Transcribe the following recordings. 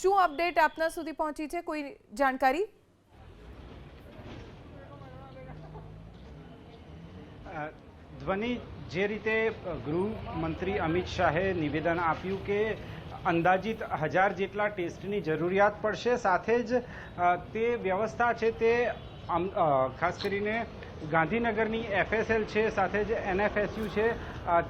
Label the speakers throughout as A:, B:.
A: શું અપડેટ આપના સુધી પહોંચી છે? કોઈ જાણકારી?
B: ધ્વનિ જે રીતે ગૃહમંત્રી અમિત શાહે નિવેદન આપ્યું કે અંદાજિત હજાર જેટલા ટેસ્ટની જરૂરિયાત પડશે, સાથે જ તે વ્યવસ્થા છે તે ખાસ કરીને ગાંધીનગરની એફએસએલ છે, સાથે જ એનએફએસયુ છે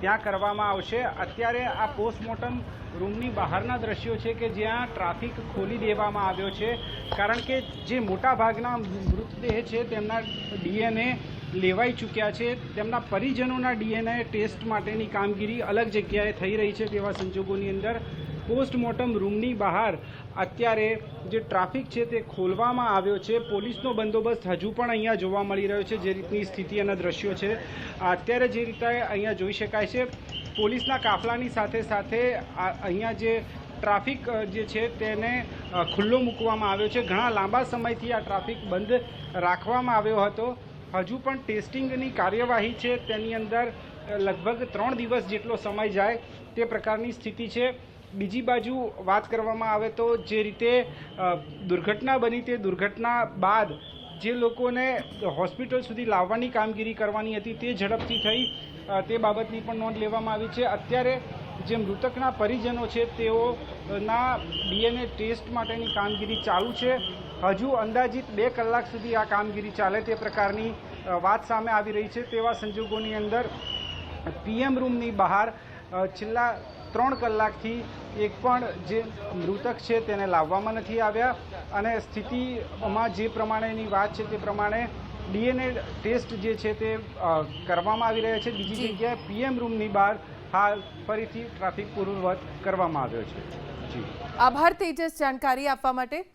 B: ત્યાં કરવામાં આવશે. અત્યારે આ પોસ્ટમોર્ટમ રૂમની બહારના દ્રશ્યો છે કે જ્યાં ટ્રાફિક ખોલી દેવામાં આવ્યો છે. કારણ કે જે મોટાભાગના મૃતદેહ છે, તેમના ડીએનએ લેવાઈ ચૂક્યા છે. તેમના પરિજનોના ડીએનએ ટેસ્ટ માટેની કામગીરી અલગ જગ્યાએ થઈ રહી છે તેવા સંજોગોની અંદર. પોસ્ટમોર્ટમ રૂમની બહાર અત્યારે જે ટ્રાફિક છે તે ખોલવામાં આવ્યો છે. પોલીસનો બંદોબસ્ત હજુ પણ અહીંયા જોવા મળી રહ્યો છે, જે રીતની સ્થિતિ અને દ્રશ્યો છે. અત્યારે જે રીતે અહીંયા જોઈ શકાય છે, પોલીસના કાફલાની સાથે સાથે અહીંયા જે ટ્રાફિક જે છે તેને ખુલ્લો મૂકવામાં આવ્યો છે. ઘણા લાંબા સમયથી આ ટ્રાફિક બંધ રાખવામાં આવ્યો હતો. હજુ પણ ટેસ્ટિંગની કાર્યવાહી છે. તેની અંદર લગભગ ત્રણ દિવસ જેટલો સમય જાય તે પ્રકારની સ્થિતિ છે. બીજી બાજુ વાત કરવામાં આવે તો જે રીતે દુર્ઘટના બની તે દુર્ઘટના બાદ જે લોકોને હોસ્પિટલ સુધી લાવવાની કામગીરી કરવાની હતી તે ઝડપથી થઈ. તે બાબતની પણ નોંધ લેવામાં આવી છે. અત્યારે જે મૃતકના પરિજનો છે તેઓના ડીએનએ ટેસ્ટ માટેની કામગીરી ચાલુ છે. હજુ અંદાજિત બે કલાક સુધી આ કામગીરી ચાલે તે પ્રકારની વાત સામે આવી રહી છે. તેવા સંજોગોની અંદર પીએમ રૂમની બહાર છેલ્લા ત્રણ કલાકથી એક પણ જે મૃતક છે તેને લાવવામાં નથી આવ્યા અને સ્થિતિમાં જે પ્રમાણેની વાત છે તે પ્રમાણે ડીએનએ ટેસ્ટ જે છે તે કરવામાં આવી રહ્યા છે. બીજી જગ્યાએ પીએમ રૂમની બહાર હાલ ફરીથી ટ્રાફિક પૂર્વવત કરવામાં આવ્યો છે. જી.
A: આભાર તેજસ જાણકારી આપવા માટે.